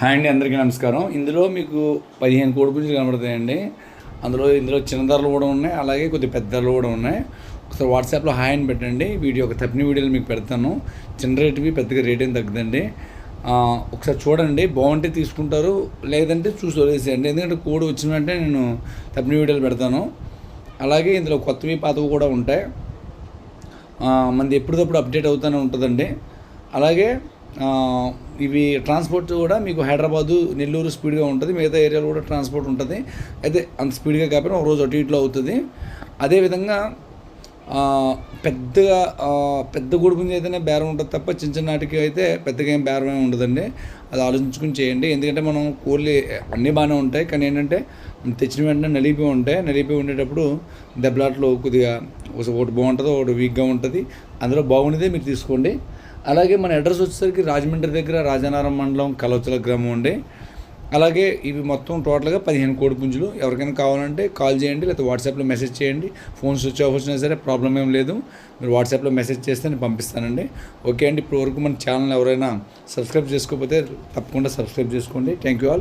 Hi అండి అందరికీ నమస్కారం. ఇందులో మీకు పదిహేను కోడి పుంజులు కనబడతాయండి. అందులో ఇందులో చిన్న ధరలు కూడా ఉన్నాయి అలాగే కొద్ది పెద్ద ధరలు కూడా ఉన్నాయి. ఒకసారి వాట్సాప్లో హాయ్ అని పెట్టండి. వీడియో ఒక తప్పిన వీడియోలు మీకు పెడతాను. చిన్న రేటువి పెద్దగా రేట్ ఏం తగ్గదండి. ఒకసారి చూడండి బాగుంటే తీసుకుంటారు లేదంటే చూసి వదిలేసేయండి. ఎందుకంటే కోడి వచ్చిన నేను తప్పిన వీడియోలు పెడతాను. అలాగే ఇందులో కొత్తవి పాతవి కూడా ఉంటాయి. ఆ, మనది ఎప్పటికప్పుడు అప్డేట్ అవుతూనే ఉంటుందండి. అలాగే ఇవి ట్రాన్స్పోర్ట్ కూడా మీకు హైదరాబాదు నెల్లూరు స్పీడ్గా ఉంటుంది. మిగతా ఏరియాలో కూడా ట్రాన్స్పోర్ట్ ఉంటుంది. అయితే అంత స్పీడ్గా కాకపోయినా ఒక రోజు అటు ఇట్లో అవుతుంది. అదేవిధంగా పెద్దగా పెద్ద గుడిపుంజి అయితేనే బేరం ఉంటుంది తప్ప చిన్న చిన్న నాటికి అయితే పెద్దగా ఏం బేరం ఏమి ఉండదండి. అది ఆలోచించుకుని చేయండి. ఎందుకంటే మనం కోళ్ళు అన్నీ బాగానే ఉంటాయి. కానీ ఏంటంటే తెచ్చిన వెంటనే నలిపి ఉంటాయి. నలిపి ఉండేటప్పుడు దెబ్బలాట్లు కొద్దిగా ఒకటి బాగుంటుంది ఒకటి వీక్గా ఉంటుంది. అందులో బాగుండేదే మీరు తీసుకోండి. అలాగే మన అడ్రస్ వచ్చేసరికి రాజమండ్రి దగ్గర రాజానారం మండలం కలవచల గ్రామం అండి. అలాగే ఇవి మొత్తం టోటల్గా పదిహేను కోడి పుంజులు. ఎవరికైనా కావాలంటే కాల్ చేయండి లేకపోతే వాట్సాప్లో మెసేజ్ చేయండి. ఫోన్ స్విచ్ ఆఫ్ వచ్చినా సరే ప్రాబ్లం ఏం లేదు. మీరు వాట్సాప్లో మెసేజ్ చేస్తే నేను పంపిస్తానండి. ఓకే అండి. ఇప్పటివరకు మన ఛానల్ ఎవరైనా సబ్స్క్రైబ్ చేసుకోకపోతే తప్పకుండా సబ్స్క్రైబ్ చేసుకోండి. Thank you all